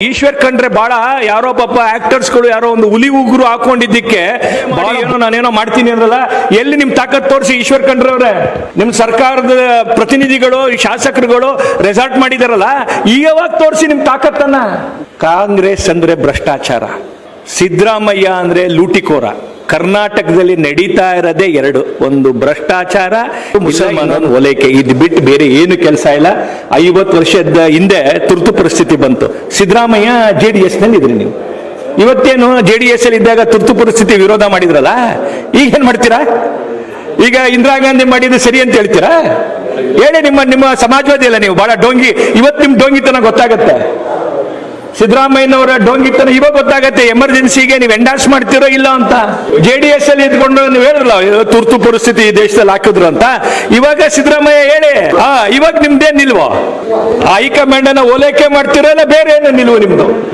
ಈಶ್ವರ್ ಕಂಡ್ರೆ ಬಹಳ ಯಾರೋ ಪಾಪ ಆಕ್ಟರ್ಸ್ಗಳು ಯಾರೋ ಒಂದು ಹುಲಿ ಉಗುರು ಹಾಕೊಂಡಿದ್ದಕ್ಕೆ ಬಹಳ ಏನೋ ನಾನೇನೋ ಮಾಡ್ತೀನಿ ಅಂದ್ರಲ್ಲ ಎಲ್ಲಿ ನಿಮ್ ತಾಕತ್ ತೋರಿಸಿ ಈಶ್ವರ್ ಖಂಡ್ರೆ ಅವ್ರೆ ನಿಮ್ ಸರ್ಕಾರದ ಪ್ರತಿನಿಧಿಗಳು ಈ ಶಾಸಕರುಗಳು ರೆಸಾರ್ಟ್ ಮಾಡಿದಾರಲ್ಲ ಈಗವಾಗ ತೋರಿಸಿ ನಿಮ್ ತಾಕತ್ತನ್ನ. ಕಾಂಗ್ರೆಸ್ ಅಂದ್ರೆ ಭ್ರಷ್ಟಾಚಾರ ಸಿದ್ದರಾಮಯ್ಯ ಅಂದ್ರೆ ಲೂಟಿಕೋರ. ಕರ್ನಾಟಕದಲ್ಲಿ ನಡೀತಾ ಇರೋದೇ ಎರಡು. ಒಂದು ಭ್ರಷ್ಟಾಚಾರ ಮುಸಲ್ಮಾನ ಓಲೈಕೆ ಇದು ಬಿಟ್ಟು ಬೇರೆ ಏನು ಕೆಲಸ ಇಲ್ಲ. ಐವತ್ತು ವರ್ಷದ ಹಿಂದೆ ತುರ್ತು ಪರಿಸ್ಥಿತಿ ಬಂತು. ಸಿದ್ದರಾಮಯ್ಯ ಜೆ ಡಿ ಎಸ್ನಲ್ಲಿ ಇದ್ರಿ ನೀವು. ಇವತ್ತೇನು ಜೆ ಡಿ ಎಸ್ ಅಲ್ಲಿ ಇದ್ದಾಗ ತುರ್ತು ಪರಿಸ್ಥಿತಿ ವಿರೋಧ ಮಾಡಿದ್ರಲ್ಲ? ಈಗ ಏನ್ ಮಾಡ್ತೀರಾ? ಈಗ ಇಂದಿರಾ ಗಾಂಧಿ ಮಾಡಿದ್ದು ಸರಿ ಅಂತ ಹೇಳ್ತೀರಾ? ಹೇಳಿ ನಿಮ್ಮ ನಿಮ್ಮ ಸಮಾಜವಾದಿ ಅಲ್ಲ ನೀವು. ಬಹಳ ಡೋಂಗಿ, ಇವತ್ತು ನಿಮ್ ಡೋಂಗಿತನ ಗೊತ್ತಾಗತ್ತೆ. ಸಿದ್ದರಾಮಯ್ಯನವರ ಡೋಂಗಿತನ ಇವಾಗ ಗೊತ್ತಾಗತ್ತೆ, ಎಮರ್ಜೆನ್ಸಿಗೆ ನೀವು ಎಂಡಾಸ್ ಮಾಡ್ತಿರೋ ಇಲ್ಲ ಅಂತ. ಜೆ ಡಿ ಎಸ್ ಅಲ್ಲಿ ಇದ್ಕೊಂಡು ನೀವು ಹೇಳಿರಲ್ಲ ತುರ್ತು ಪರಿಸ್ಥಿತಿ ಈ ದೇಶದಲ್ಲಿ ಹಾಕಿದ್ರು ಅಂತ. ಇವಾಗ ಸಿದ್ದರಾಮಯ್ಯ ಹೇಳಿ, ಆ, ಇವಾಗ ನಿಮ್ದೇನ್ ನಿಲ್ವೋ? ಹೈಕಮಾಂಡ್ ಅನ್ನ ಓಲೈಕೆ ಮಾಡ್ತಿರೋ ಇಲ್ಲ ಬೇರೆ ಏನು ನಿಲ್ವು ನಿಮ್ದು?